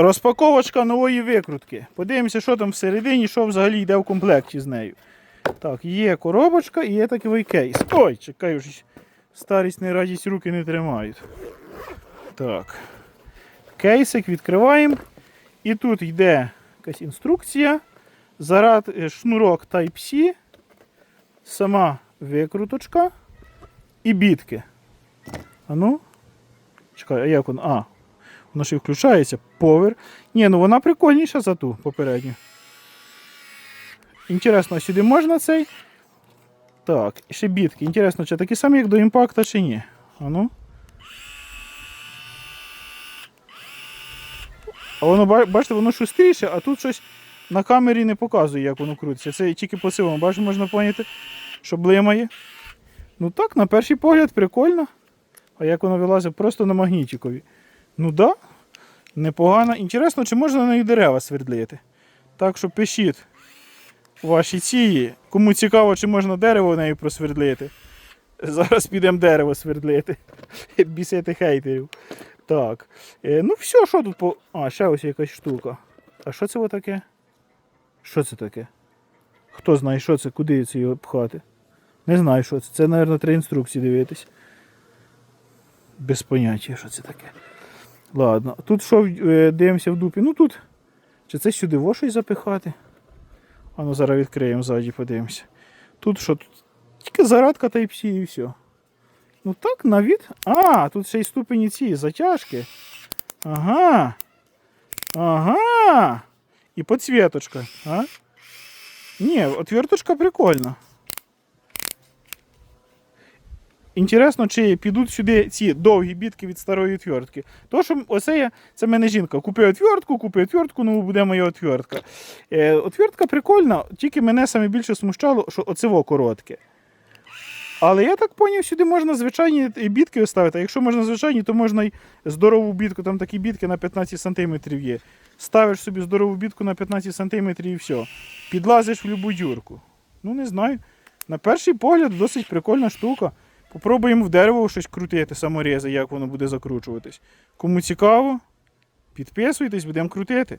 Розпаковочка нової викрутки. Подивимося, що там всередині, що взагалі йде в комплекті з нею. Так, є коробочка і є такий кейс. Ой, чекай, вже старість не радість руки не тримають. Так. Кейсик відкриваємо. І тут йде якась інструкція. Заряд е, шнурок Type-C, сама викруточка і бітки. А ну. Чекай, а як воно? А, воно ще й включається. Повер. Ні, ну вона прикольніша за ту попередню. Інтересно, сюди можна цей? Так, і ще бітки. Інтересно, чи такі самі, як до імпакта, чи ні? А ну. А воно, бачите, воно шустріше, а тут щось на камері не показує, як воно крутиться. Це тільки по цьому, бачите, можна поняти, що блимає. Ну так, на перший погляд, прикольно. А як воно вилазить просто на магнітикові. Ну да, непогано. Інтересно, чи можна на неї дерева свердлити. Так що пишіть ваші ці. Кому цікаво, чи можна дерево нею просвердлити. Зараз підемо дерево свердлити. Бісити хейтерів. Так. Е, ну все, що тут по. А, ще ось якась штука. А що це таке? Що це таке? Хто знає, що це, куди це його пхати? Не знаю, що це. Це, мабуть, треба інструкції дивитись. Без поняття, що це таке. Ладно, тут що е, дивимося в дупі? Ну тут. Чи це сюди во щось запихати? А ну зараз відкриємо ззаді, подивимося. Тут що? Тут тільки зарадка Type-C і все. Ну так, на від. А, тут ще й ступені ці затяжки. Ага. Ага. І підсвіточка. А? Ні, отверточка прикольна. Інтересно, чи підуть сюди ці довгі бітки від старої отвертки. То, що оце це мене жінка. Купи отвертку, купи отвертку, ну буде моя отвертка. Е, отвертка прикольна, тільки мене саме більше смущало, що оцево коротке. Але я так поняв, сюди можна звичайні бітки ставити. А якщо можна звичайні, то можна й здорову бітку, там такі бітки на 15 см є. Ставиш собі здорову бітку на 15 см і все. Підлазиш в любу дюрку. Ну, не знаю. На перший погляд досить прикольна штука. Попробуємо в дерево щось крутити, саморези, як воно буде закручуватись. Кому цікаво, підписуйтесь, будемо крутити.